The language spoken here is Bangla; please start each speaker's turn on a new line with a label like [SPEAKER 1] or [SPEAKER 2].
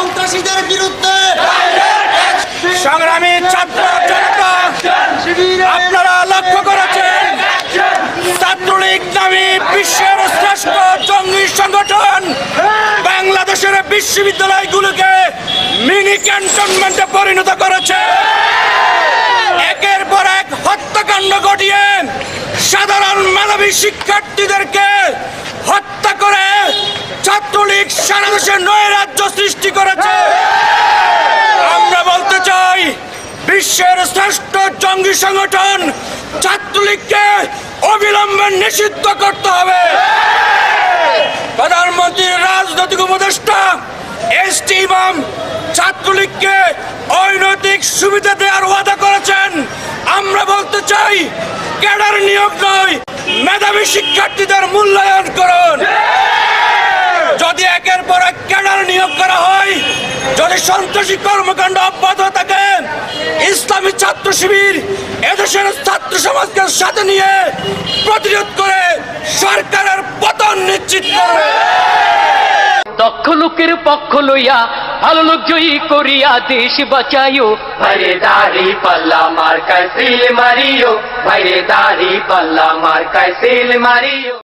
[SPEAKER 1] সন্ত্রাসীদের বিরুদ্ধে সংগ্রামী ছাত্র আপনারা লক্ষ্য করেছেন, ছাত্রলীগ নামে বিশ্বের শ্রেষ্ঠ জঙ্গি সংগঠন বাংলাদেশের বিশ্ববিদ্যালয়গুলোকে মিনি ক্যান্টনমেন্টে পরিণত করেছে। একের পর এক হত্যাকাণ্ড ঘটিয়ে সাধারণ মানবিক শিক্ষার্থীদেরকে হত্যা করে সারা দেশে নয় রাজ্য সৃষ্টি করেছে। আমরা বলতে চাই, বিশ্বের শ্রেষ্ঠ জঙ্গি সংগঠন ছাত্রলীগকে অবিলম্বে নিষিদ্ধ করতে হবে। প্রধানমন্ত্রীর রাজনৈতিক উপদেষ্টা এস টি ইমাম ছাত্রলীগকে অনৈতিক সুবিধা দেওয়ার ওয়াদা করেছেন। আমরা বলতে চাই, ক্যাডার নিয়োগ নয়, মেধাবী শিক্ষার্থীদের মূল্যায়ন করুন। একের পর এক ক্যাডার নিয়োগ করা হয়। যদি সন্ত্রাসী কর্মকাণ্ড অব্যাহত থাকে ইসলামী ছাত্র শিবির এদেশের ছাত্র সমাজকে সাথে নিয়ে প্রতিরোধ করে সরকারের পতন নিশ্চিত করবে।
[SPEAKER 2] দক্ষ লোকের পক্ষ লইয়া ভালো লোক জয়ী করিয়া দেশ বাঁচাইও। ভাইরে দাড়ি পাল্লা মার্কায় সিল মারিও। ভাইরে দাড়ি পাল্লা মার্কায় সিল মারিও।